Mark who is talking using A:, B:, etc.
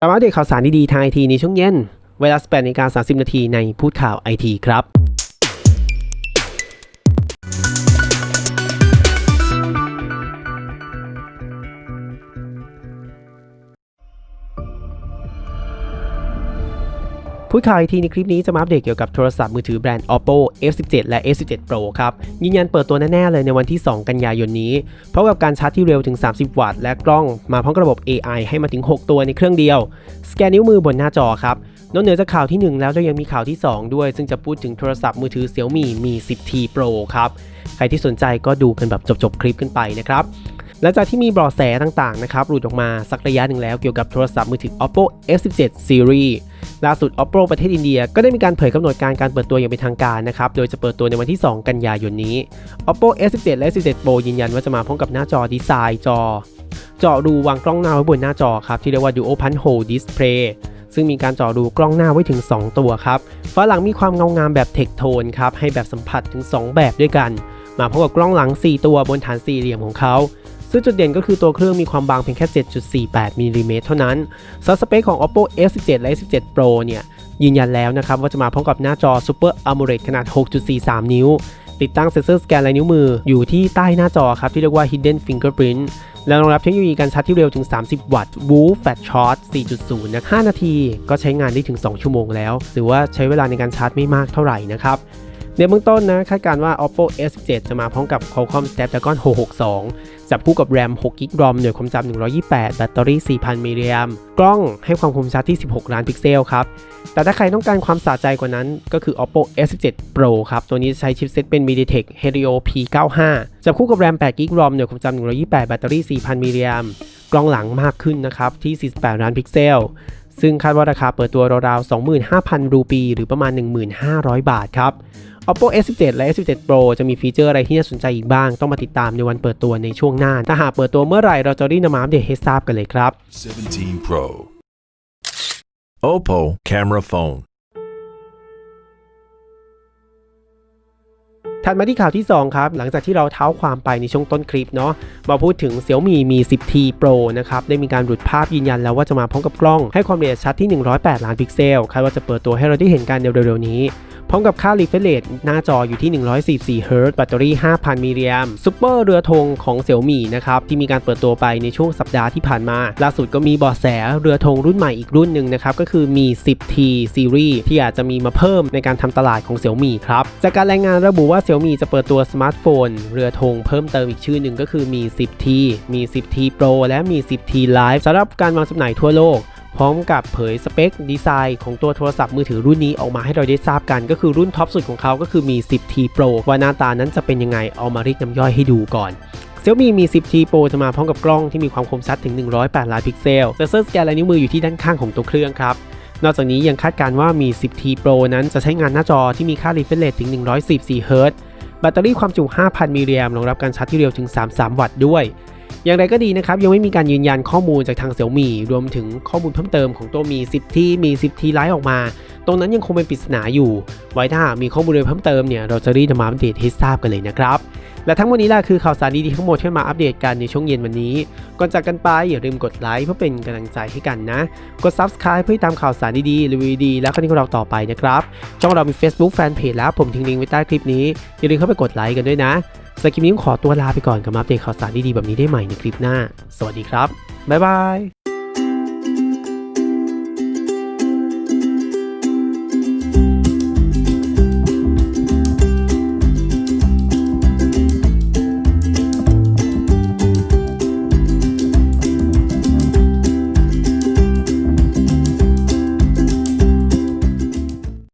A: กลับมาอัปเดตข่าวสารดีๆทางไอทีในช่วงเย็น เวลา 18นาฬิกา30 นาทีในพูดข่าวไอทีครับ พูดข่าวไอทีในคลิปนี้จะมาอัปเดตเกี่ยวกับโทรศัพท์มือถือแบรนด์ Oppo F17 และ F17 Pro ครับยืนยันเปิดตัวแน่ ๆ เลยในวันที่ 2 กันยายนนี้ เพร้อมกับการชาร์จที่เร็วถึง 30 วัตต์ และกล้องมาพร้อมกับระบบ AI ให้มาถึง 6 ตัวในเครื่องเดียว สแกนนิ้วมือบนหน้าจอครับนอกเหนือจากข่าวที่ 1 แล้วจะยังมีข่าวที่ 2 ด้วย ซึ่งจะพูดถึงโทรศัพท์มือถือ Xiaomi Mi 10T Pro ครับใครที่สนใจก็ดูกันแบบจบๆคลิปกันไปนะครับหลังจากที่มีเบาะแสต่างๆนะครับหลุดออกมาสักระยะหนึ่งแล้วเกี่ยวกับโทรศัพท์มือถือ Oppo F17 Series ล่าสุด Oppo ประเทศอินเดีย ก็ได้มีการเผยกำหนดการการเปิดตัวอย่างเป็นทางการนะครับ โดยจะเปิดตัวในวันที่ 2 กันยายนนี้ Oppo F17 และ F17 Pro ยืนยันว่าจะมาพร้อมกับหน้าจอดีไซน์จอเจาะรูวางกล้องหน้าไว้บนหน้าจอครับ ที่เรียกว่า Dual Punch Hole Display ซึ่งมีการจาะรูกล้องหน้าไว้ถึง 2 ตัวครับฝาหลังมีความเงางามแบบเทคโทนครับให้แบบสัมผัสถึง 2 แบบด้วยกัน มาพร้อมกับกล้องหลัง 4 ตัวบนฐานสี่เหลี่ยมของเขา ซึ่งจุดเด่นก็คือตัวเครื่องมีความบางเพียงแค่ 7.48มิลลิเมตรเท่านั้นสสเปคของ Oppo F17 และ F17 Pro เนี่ยยืนยันแล้วนะครับว่าจะมาพร้อมกับหน้าจอ Super AMOLED ขนาด 6.43 นิ้ว ติดตั้งเซ็นเซอร์สแกนลายนิ้วมืออยู่ที่ใต้หน้าจอครับที่เรียกว่า Hidden Fingerprint และรองรับเทคโนโลยีการชาร์จที่เร็วถึง 30 วัตต์ Woo Fast Charge 4.0 นะ 5 นาทีก็ใช้งานได้ถึง 2 ชั่วโมงแล้ว หรือว่าใช้เวลาในการชาร์จไม่มากเท่าไหร่นะครับในเบื้องต้นนะคาดการณ์ว่า Oppo S17 จะมาพร้อมกับ Qualcomm Snapdragon 662 จับคู่กับแรม6กิกรอมหน่วยความจำ128 แบตเตอรี่ 4,000 มิลลิแอมกล้องให้ความคมชัดที่ 16 ล้านพิกเซลครับ แต่ถ้าใครต้องการความสะใจกว่านั้นก็คือ Oppo S17 Pro ครับ ตัวนี้ใช้ชิปเซ็ตเป็น MediaTek Helio P95 จับคู่กับแรม8กิกรอมหน่วยความจำ128 แบตเตอรี่ 4,000 มิลลิแอมกล้องหลังมากขึ้นนะครับที่ 48 ล้านพิกเซล ซึ่งคาดว่าราคาเปิดตัวราวๆ 25,000 รูปี หรือประมาณ 1,500 บาทครับ Oppo S17 และ S17 Pro จะมีฟีเจอร์อะไรที่น่าสนใจอีกบ้าง ต้องมาติดตามในวันเปิดตัวในช่วงหน้า ถ้าหากเปิดตัวเมื่อไหร่เราจะรีบนำมาอัปเดตให้ทราบกันเลยครับ
B: 17 Pro. Oppo camera phone.
A: ถัดมาที่ข่าวที่ 2 ครับ หลังจากที่เราเท้าความไปในช่วงต้นคลิปเนาะมาพูดถึง Xiaomi Mi 10T Pro นะครับ ได้มีการหลุดภาพยืนยันแล้วว่าจะมาพร้อมกับกล้องให้ความละเอียดชัดที่ 108 ล้านพิกเซลคาดว่าจะเปิดตัวให้เราได้เห็นกันในเร็วๆนี้ พร้อมกับค่า refresh rate หน้าจออยู่ที่ 144 Hz แบตเตอรี่ 5,000 มิลลิแอมซูเปอร์เรือธงของ Xiaomi นะครับ ที่มีการเปิดตัวไปในช่วงสัปดาห์ที่ผ่านมา ล่าสุดก็มีบาะแสเรือธงรุ่นใหม่อีกรุ่นหนึ่งนะครับ ก็คือมี 10T Series ที่อาจจะมีมาเพิ่มในการทำตลาดของ Xiaomi ครับ จากการรายงานระบุว่า Xiaomi จะเปิดตัวสมาร์ทโฟน เรือธงเพิ่มเติมอีกชื่อหนึ่งก็คือมี 10T มี 10T Pro และมี 10T Live สำหรับการวางจำหน่ายทั่วโลก พร้อมกับเผยสเปคดีไซน์ของตัวโทรศัพท์มือถือรุ่นนี้ออกมาให้เราได้ทราบกัน ก็คือรุ่นท็อปสุดของเขาก็คือมี 10T Pro ว่าหน้าตานั้นจะเป็นยังไงเอามาเรียกน้ำย่อยให้ดูก่อน Xiaomi มี 10T Pro จะมาพร้อมกับกล้องที่มีความคมชัดถึง 108 ล้านพิกเซลเซนเซอร์สแกนลายนิ้วมืออยู่ที่ด้านข้างของตัวเครื่องครับนอกจากนี้ยังคาดการณ์ว่ามี 10T Pro นั้นจะใช้งานหน้าจอที่มีค่า refresh rate ถึง144 Hz แบตเตอรี่ความจุ 5,000 มิลลิแอมป์รองรับการชาร์จที่เร็วถึง 33 วัตต์ด้วย อย่างไรก็ดีนะครับ ยังไม่มีการยืนยันข้อมูลจากทาง Xiaomi รวมถึงข้อมูลเพิ่มเติมของตัวมี10 ที่มี 10 ที่ไลฟ์ออกมา ตรงนั้นยังคงเป็นปริศนาอยู่ ไว้ถ้ามีข้อมูลเพิ่มเติมเนี่ยเราจะรีบมาอัปเดตให้ทราบกันเลยนะครับ และทั้งหมดนี้แหละคือข่าวสารดีๆทั้งหมดที่มาอัปเดตกันในช่วงเย็นวันนี้ ก่อนจากกันไปอย่าลืมกดไลค์เพื่อเป็นกำลังใจให้กันนะ กด Subscribe เพื่อติดตามข่าวสารดีๆรีวิวดีแล้วก็นี่ของเราต่อไปนะครับช่องเรามี Facebook Fanpage แล้วผมทิ้งลิงก์ไว้ใต้คลิปนี้อย่าลืมเข้าไปกดไลค์กันด้วยนะสำหรับคลิปนี้ขอตัวลาไปก่อนกับมาอัปเดตข่าวสารดีๆแบบนี้ได้ใหม่ในคลิปหน้า สวัสดีครับบ๊ายบาย